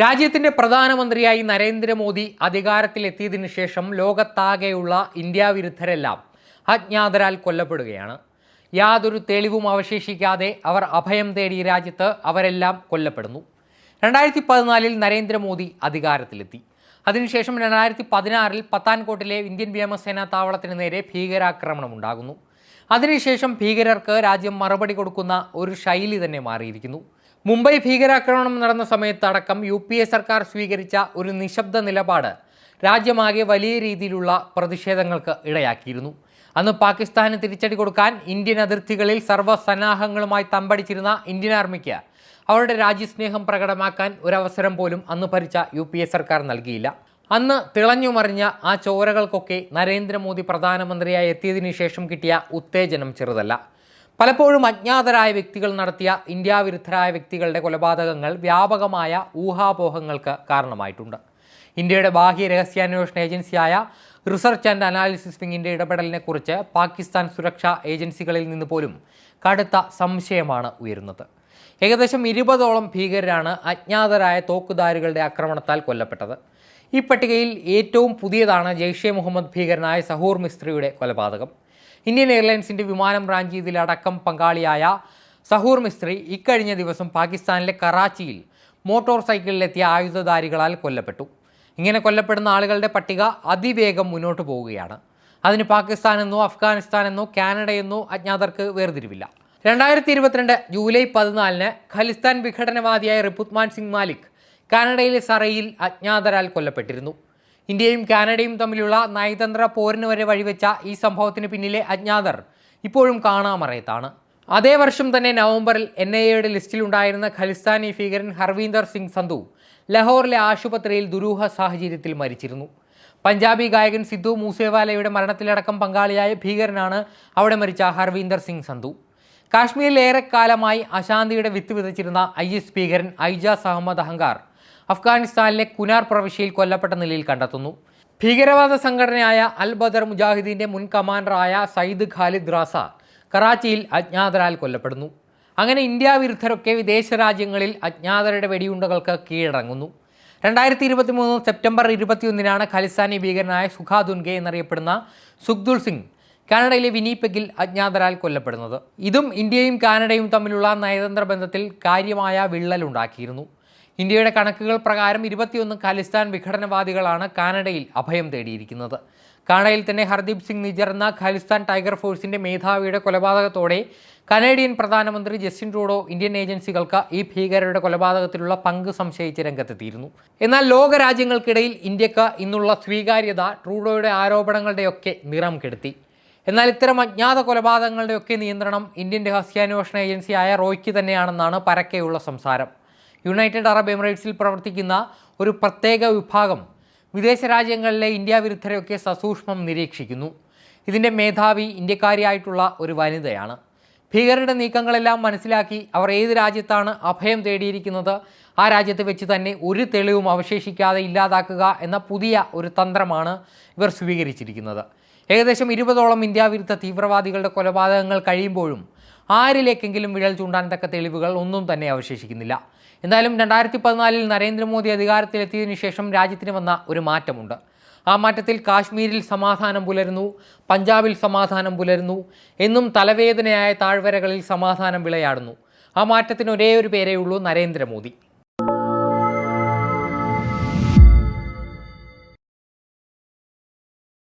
രാജ്യത്തിന്റെ പ്രധാനമന്ത്രിയായി നരേന്ദ്രമോദി അധികാരത്തിലെത്തിയതിനു ശേഷം ലോകത്താകെയുള്ള ഇന്ത്യ വിരുദ്ധരെല്ലാം അജ്ഞാതരാൽ കൊല്ലപ്പെടുകയാണ്. യാതൊരു തെളിവും അവശേഷിക്കാതെ അവർ അഭയം തേടി രാജ്യത്ത് അവരെല്ലാം കൊല്ലപ്പെടുന്നു. രണ്ടായിരത്തി പതിനാലിൽ നരേന്ദ്രമോദി അധികാരത്തിലെത്തി. അതിനുശേഷം രണ്ടായിരത്തി പതിനാറിൽ പത്താൻകോട്ടിലെ ഇന്ത്യൻ വ്യോമസേന താവളത്തിന് നേരെ ഭീകരാക്രമണം ഉണ്ടാകുന്നു അതിനുശേഷം ഭീകരർക്ക് രാജ്യം മറുപടി കൊടുക്കുന്ന ഒരു ശൈലി തന്നെ മാറിയിരിക്കുന്നു. മുംബൈ ഭീകരാക്രമണം നടന്ന സമയത്ത് അടക്കം യു പി എ സർക്കാർ സ്വീകരിച്ച ഒരു നിശബ്ദ നിലപാട് രാജ്യമാകെ വലിയ രീതിയിലുള്ള പ്രതിഷേധങ്ങൾക്ക് ഇടയാക്കിയിരുന്നു. അന്ന് പാകിസ്ഥാന് തിരിച്ചടി കൊടുക്കാൻ ഇന്ത്യൻ അതിർത്തികളിൽ സർവസന്നാഹങ്ങളുമായി തമ്പടിച്ചിരുന്ന ഇന്ത്യൻ ആർമിക്ക് അവരുടെ രാജ്യസ്നേഹം പ്രകടമാക്കാൻ ഒരവസരം പോലും അന്ന് ഭരിച്ച യു പി എ സർക്കാർ നൽകിയില്ല. അന്ന് തിളഞ്ഞു മറിഞ്ഞ ആ ചോരകൾക്കൊക്കെ നരേന്ദ്രമോദി പ്രധാനമന്ത്രിയായി എത്തിയതിനു ശേഷം കിട്ടിയ ഉത്തേജനം ചെറുതല്ല. പലപ്പോഴും അജ്ഞാതരായ വ്യക്തികൾ നടത്തിയ ഇന്ത്യ വിരുദ്ധരായ വ്യക്തികളുടെ കൊലപാതകങ്ങൾ വ്യാപകമായ ഊഹാപോഹങ്ങൾക്ക് കാരണമായിട്ടുണ്ട്. ഇന്ത്യയുടെ ബാഹ്യ രഹസ്യാന്വേഷണ ഏജൻസിയായ റിസർച്ച് ആൻഡ് അനാലിസിസ് വിങ്ങിന്റെ ഇടപെടലിനെക്കുറിച്ച് പാകിസ്ഥാൻ സുരക്ഷാ ഏജൻസികളിൽ നിന്ന് പോലും കടുത്ത സംശയമാണ് ഉയരുന്നത്. ഏകദേശം ഇരുപതോളം ഭീകരരാണ് അജ്ഞാതരായ തോക്കുധാരികളുടെ ആക്രമണത്താൽ കൊല്ലപ്പെട്ടത്. ഈ പട്ടികയിൽ ഏറ്റവും പുതിയതാണ് ജെയ്ഷെ മുഹമ്മദ് ഭീകരനായ സഹൂർ മിസ്ത്രിയുടെ കൊലപാതകം. ഇന്ത്യൻ എയർലൈൻസിന്റെ വിമാനം റാഞ്ച് ചെയ്തിലടക്കം പങ്കാളിയായ സഹൂർ മിസ്ത്രി ഇക്കഴിഞ്ഞ ദിവസം പാകിസ്ഥാനിലെ കറാച്ചിയിൽ മോട്ടോർ സൈക്കിളിലെത്തിയ ആയുധധാരികളാൽ കൊല്ലപ്പെട്ടു. ഇങ്ങനെ കൊല്ലപ്പെടുന്ന ആളുകളുടെ പട്ടിക അതിവേഗം മുന്നോട്ട് പോവുകയാണ്. അതിന് പാകിസ്ഥാനെന്നോ അഫ്ഗാനിസ്ഥാനെന്നോ കാനഡയെന്നോ അജ്ഞാതർക്ക് വേർതിരിവില്ല. രണ്ടായിരത്തി ഇരുപത്തിരണ്ട് ജൂലൈ പതിനാലിന് ഖലിസ്ഥാൻ വിഘടനവാദിയായ റിപ്പുത്മാൻ സിംഗ് മാലിക് കാനഡയിലെ സറയിൽ അജ്ഞാതരാൽ കൊല്ലപ്പെട്ടിരുന്നു. ഇന്ത്യയും കാനഡയും തമ്മിലുള്ള നയതന്ത്ര പോരിന് വരെ വഴിവെച്ച ഈ സംഭവത്തിന് പിന്നിലെ അജ്ഞാതർ ഇപ്പോഴും കാണാമറയത്താണ്. അതേ വർഷം തന്നെ നവംബറിൽ എൻ ഐ എയുടെ ലിസ്റ്റിലുണ്ടായിരുന്ന ഖലിസ്ഥാനി ഭീകരൻ ഹർവീന്ദർ സിംഗ് സന്ധു ലഹോറിലെ ആശുപത്രിയിൽ ദുരൂഹ സാഹചര്യത്തിൽ മരിച്ചിരുന്നു. പഞ്ചാബി ഗായകൻ സിദ്ധു മൂസേവാലയുടെ മരണത്തിലടക്കം പങ്കാളിയായ ഭീകരനാണ് അവിടെ മരിച്ച ഹർവീന്ദർ സിംഗ് സന്ധു. കാശ്മീരിൽ ഏറെക്കാലമായി അശാന്തിയുടെ വിത്ത് വിതച്ചിരുന്ന ഐ എസ് ഭീകരൻ ഐജാസ് അഹമ്മദ് അഹങ്കാർ അഫ്ഗാനിസ്ഥാനിലെ കുനാർ പ്രവിശ്യയിൽ കൊല്ലപ്പെട്ട നിലയിൽ കണ്ടെത്തുന്നു. ഭീകരവാദ സംഘടനയായ അൽ ബദർ മുജാഹിദീന്റെ മുൻ കമാൻഡറായ സയ്യിദ് ഖാലിദ് റാസ കറാച്ചിയിൽ അജ്ഞാതരാൽ കൊല്ലപ്പെടുന്നു. അങ്ങനെ ഇന്ത്യ വിരുദ്ധരൊക്കെ വിദേശ രാജ്യങ്ങളിൽ അജ്ഞാതരുടെ വെടിയുണ്ടകൾക്ക് കീഴടങ്ങുന്നു. രണ്ടായിരത്തി ഇരുപത്തി മൂന്ന് സെപ്റ്റംബർ ഇരുപത്തിയൊന്നിനാണ് ഖലിസ്ഥാനി ഭീകരനായ സുഖാദുൻഗെ എന്നറിയപ്പെടുന്ന സുഖ്ദുൽ സിംഗ് കാനഡയിലെ വിനീപെഗിൽ അജ്ഞാതരാൽ കൊല്ലപ്പെടുന്നത്. ഇതും ഇന്ത്യയും കാനഡയും തമ്മിലുള്ള നയതന്ത്ര ബന്ധത്തിൽ കാര്യമായ വിള്ളലുണ്ടാക്കിയിരുന്നു. ഇന്ത്യയുടെ കണക്കുകൾ പ്രകാരം ഇരുപത്തിയൊന്ന് ഖാലിസ്ഥാൻ വിഘടനവാദികളാണ് കാനഡയിൽ അഭയം തേടിയിരിക്കുന്നത്. കാനഡയിൽ തന്നെ ഹർദീപ് സിംഗ് നിജർന്ന ഖലിസ്ഥാൻ ടൈഗർ ഫോഴ്സിന്റെ മേധാവിയുടെ കൊലപാതകത്തോടെ കനേഡിയൻ പ്രധാനമന്ത്രി ജസ്റ്റിൻ ട്രൂഡോ ഇന്ത്യൻ ഏജൻസികൾക്ക് ഈ ഭീകരരുടെ കൊലപാതകത്തിലുള്ള പങ്ക് സംശയിച്ച് രംഗത്തെത്തിയിരുന്നു. എന്നാൽ ലോകരാജ്യങ്ങൾക്കിടയിൽ ഇന്ത്യയ്ക്ക് ഇന്നുള്ള സ്വീകാര്യത ട്രൂഡോയുടെ ആരോപണങ്ങളുടെയൊക്കെ നിറം കെടുത്തി. എന്നാൽ ഇത്തരം അജ്ഞാത കൊലപാതകങ്ങളുടെയൊക്കെ നിയന്ത്രണം ഇന്ത്യൻ രഹസ്യാന്വേഷണ ഏജൻസിയായ റോയ്ക്ക് തന്നെയാണെന്നാണ് പരക്കെയുള്ള സംസാരം. യുണൈറ്റഡ് അറബ് എമിറേറ്റ്സിൽ പ്രവർത്തിക്കുന്ന ഒരു പ്രത്യേക വിഭാഗം വിദേശ രാജ്യങ്ങളിലെ ഇന്ത്യ വിരുദ്ധരെയൊക്കെ സസൂക്ഷ്മം നിരീക്ഷിക്കുന്നു. ഇതിന്റെ മേധാവി ഇന്ത്യക്കാരിയായിട്ടുള്ള ഒരു വനിതയാണ്. ഭീകരരുടെ നീക്കങ്ങളെല്ലാം മനസ്സിലാക്കി അവർ ഏത് രാജ്യത്താണ് അഭയം തേടിയിരിക്കുന്നത്? ആ രാജ്യത്ത് വെച്ച് തന്നെ ഒരു തെളിവും അവശേഷിക്കാതെ ഇല്ലാതാക്കുക എന്ന പുതിയ ഒരു തന്ത്രമാണ് ഇവർ സ്വീകരിച്ചിരിക്കുന്നത്. ഏകദേശം ഇരുപതോളം ഇന്ത്യ വിരുദ്ധ തീവ്രവാദികളുടെ കൊലപാതകങ്ങൾ കഴിയുമ്പോഴും ആരിലേക്കെങ്കിലും വിരൽ ചൂണ്ടാൻ തക്ക തെളിവുകൾ ഒന്നും തന്നെ അവശേഷിക്കുന്നില്ല. എന്തായാലും രണ്ടായിരത്തി പതിനാലിൽ നരേന്ദ്രമോദി അധികാരത്തിലെത്തിയതിനു ശേഷം രാജ്യത്തിന് വന്ന ഒരു മാറ്റമുണ്ട്. ആ മാറ്റത്തിൽ കാശ്മീരിൽ സമാധാനം പുലരുന്നു പഞ്ചാബിൽ സമാധാനം പുലരുന്നു എന്നും തലവേദനയായ താഴ്വരകളിൽ സമാധാനം വിളയാടുന്നു. ആ മാറ്റത്തിന് ഒരേ ഒരു പേരേ ഉള്ളൂ നരേന്ദ്രമോദി.